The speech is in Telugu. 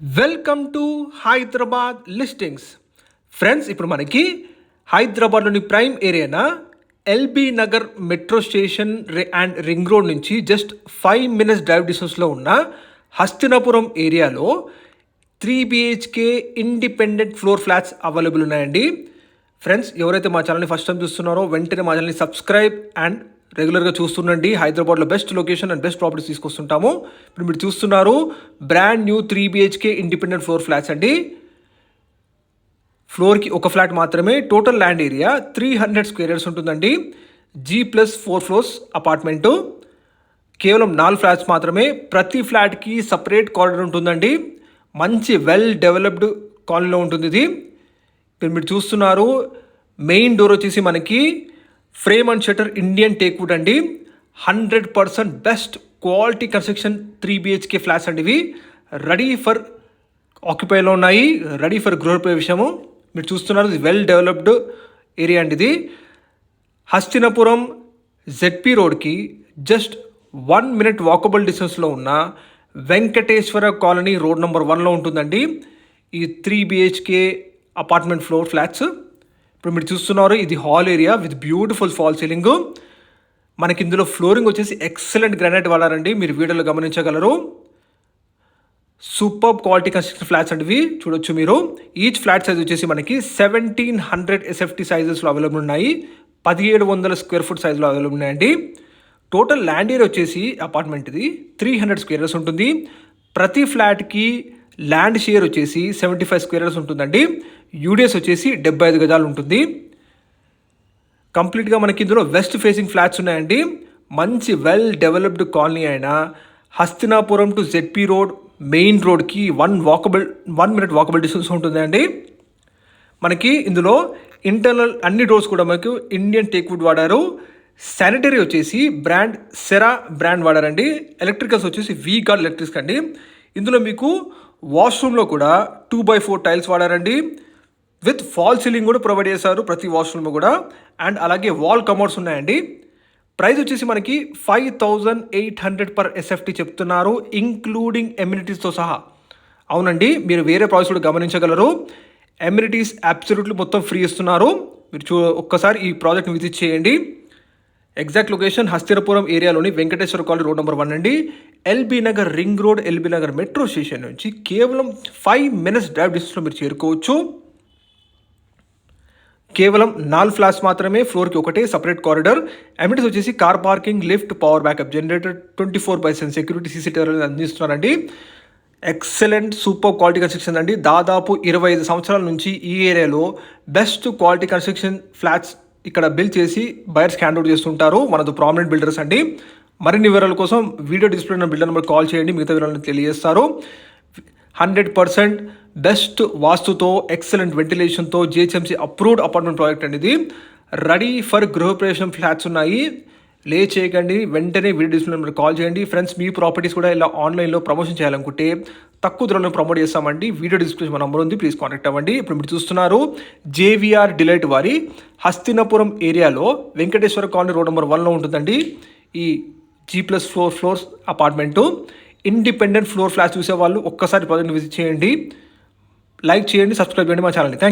Welcome to Hyderabad listings friends ఇప్పుడు మనకి హైదరాబాద్లోని prime ఏరియానా? LB Nagar metro station and ring road నుంచి జస్ట్ ఫైవ్ మినిట్స్ డ్రైవ్ డిస్టెన్స్లో ఉన్న హస్తినాపురం ఏరియాలో three BHK independent floor flats available ఉన్నాయండి. ఫ్రెండ్స్ ఎవరైతే మా ఛానల్ని ఫస్ట్ టైం చూస్తున్నారో వెంటనే మా ఛానల్ని సబ్స్క్రైబ్ అండ్ రెగ్యులర్గా చూస్తుండండి. హైదరాబాద్లో best location and best properties తీసుకొస్తుంటాము. ఇప్పుడు మీరు చూస్తున్నారు brand new three BHK independent floor flats అండి. ఫ్లోర్కి ఒక ఫ్లాట్ మాత్రమే total land area three hundred square yards ఉంటుందండి. G plus four floors apartment కేవలం నాలుగు ఫ్లాట్స్ మాత్రమే ప్రతి ఫ్లాట్కి సపరేట్ కారిడర్ ఉంటుందండి. మంచి వెల్ డెవలప్డ్ కాలనీలో ఉంటుంది ఇది ఇప్పుడు మీరు చూస్తున్నారు మెయిన్ డోర్ వచ్చేసి మనకి frame and shutter Indian teakwood అండి. Hundred percent best quality construction three BHK flats అండి ఇవి. రెడీ ఫర్ ఆక్యుపైలో ఉన్నాయి. రెడీ ఫర్ గృహప్రవేశము మీరు చూస్తున్నారు ఇది వెల్ డెవలప్డ్ ఏరియా అండి ఇది. హస్తినపురం జెడ్పీ రోడ్కి జస్ట్ వన్ మినిట్ వాకబుల్ డిస్టెన్స్లో ఉన్న వెంకటేశ్వర కాలనీ రోడ్ నెంబర్ వన్లో ఉంటుందండి. ఈ three BHK apartment floor flats ఇప్పుడు మీరు చూస్తున్నారు ఇది hall area with beautiful fall ceiling. మనకి ఇందులో ఫ్లోరింగ్ వచ్చేసి ఎక్సలెంట్ గ్రానైట్ వాడారండి. మీరు వీడియోలో గమనించగలరు. సూపర్ క్వాలిటీ కన్స్ట్రక్షన్ ఫ్లాట్స్ అంటివి చూడొచ్చు మీరు. ఈచ్ ఫ్లాట్ సైజ్ వచ్చేసి మనకి సెవెంటీన్ హండ్రెడ్ ఎస్ఎఫ్టీ సైజెస్లో అవైలబుల్ ఉన్నాయి. పదిహేడు వందల స్క్వేర్ ఫుట్ సైజులో అవైలబుల్ ఉన్నాయండి. టోటల్ ల్యాండ్ ఏరియా వచ్చేసి అపార్ట్మెంట్ ఇది. త్రీ హండ్రెడ్ స్క్వేర్ ఉంటుంది. ప్రతి ఫ్లాట్కి ల్యాండ్ షేర్ వచ్చేసి సెవెంటీ ఫైవ్ స్క్వేర్ ఉంటుందండి. యూడిఎస్ వచ్చేసి డెబ్బై ఐదు గజాలు ఉంటుంది. కంప్లీట్గా మనకి ఇందులో వెస్ట్ ఫేసింగ్ ఫ్లాట్స్ ఉన్నాయండి. మంచి వెల్ డెవలప్డ్ కాలనీ అయిన Hastinapuram to ZP road main రోడ్కి one walkable one minute walkable distance ఉంటుందండి. మనకి ఇందులో ఇంటర్నల్ అన్ని డోర్స్ కూడా మనకు ఇండియన్ టేక్వుడ్ వాడారు. శానిటరీ వచ్చేసి బ్రాండ్ సెరా బ్రాండ్ వాడారండి. ఎలక్ట్రికల్స్ వచ్చేసి వీ గార్డ్ ఎలక్ట్రిక్స్ అండి ఇందులో మీకు వాష్రూమ్లో కూడా టూ బై ఫోర్ టైల్స్ వాడారండి. విత్ ఫాల్ సీలింగ్ కూడా ప్రొవైడ్ చేశారు ప్రతి వాష్రూమ్లో కూడా. అండ్ అలాగే వాల్ కమోడ్స్ ఉన్నాయండి. ప్రైస్ వచ్చేసి మనకి five thousand eight hundred per SFT చెప్తున్నారు ఇంక్లూడింగ్ ఎమ్యూనిటీస్తో సహా. అవునండి మీరు వేరే ప్రాజెక్ట్స్ కూడా గమనించగలరు. ఎమ్యూనిటీస్ అబ్సల్యూట్లీ మొత్తం ఫ్రీ ఇస్తున్నారు. మీరు చూ ఒక్కసారి ఈ ప్రాజెక్ట్ని విజిట్ చేయండి. Exact location Hastinapuram ఏరియాలోని Venkateswara colony road number one అండి. LB Nagar ring road LB Nagar metro station నుంచి కేవలం ఫైవ్ మినిట్స్ డ్రైవ్ డిస్టెన్స్లో మీరు చేరుకోవచ్చు. కేవలం నాలుగు ఫ్లాట్స్ మాత్రమే ఫ్లోర్కి ఒకటే సపరేట్ కారిడర్ అమిటీస్ వచ్చేసి car parking lift power backup generator twenty four by seven security CCTV అందిస్తున్నారండి. Excellent super quality construction అండి. దాదాపు ఇరవై ఐదు సంవత్సరాల నుంచి ఈ ఏరియాలో బెస్ట్ క్వాలిటీ కన్స్ట్రక్షన్ ఫ్లాట్స్ ఇక్కడ బిల్డ్ చేసి బయర్స్ హ్యాండ్ అవుట్ చేస్తుంటారు. మనది ప్రామినెంట్ బిల్డర్స్ అండి. మరిన్ని వివరాల కోసం వీడియో డిస్ప్లే ఉన్న బిల్డర్ నెంబర్ కాల్ చేయండి. మిగతా వివరాలను తెలియజేస్తారు. హండ్రెడ్ పర్సెంట్ బెస్ట్ వాస్తుతో ఎక్సలెంట్ వెంటిలేషన్తో జిహెచ్ఎంసీ అప్రూవ్డ్ అపార్ట్మెంట్ ప్రాజెక్ట్ అనేది రెడీ ఫర్ గృహప్రవేశం ఫ్లాట్స్ ఉన్నాయి. లే చేయకండి. వెంటనే వీడియో డిస్ప్లే నెంబర్ కాల్ చేయండి. ఫ్రెండ్స్ మీ ప్రాపర్టీస్ కూడా ఇలా ఆన్లైన్లో ప్రమోషన్ చేయాలనుకుంటే తక్కువ ధరలో ప్రమోట్ చేస్తామండి. వీడియో డిస్ప్లే మన నంబర్ ఉంది. ప్లీజ్ కాంటాక్ట్ అవ్వండి. ఇప్పుడు మీరు చూస్తున్నారు జేవిఆర్ డిలైట్ వారి హస్తినపురం ఏరియాలో వెంకటేశ్వర కాలనీ రోడ్ నెంబర్ వన్లో ఉంటుందండి. ఈ G plus floor floors apartment independent floor flats చూసే వాళ్ళు ఒక్కసారి ప్రాజెక్ట్ విజిట్ చేయండి. లైక్ చేయండి సబ్స్క్రైబ్ చేయండి మా ఛానల్ని థ్యాంక్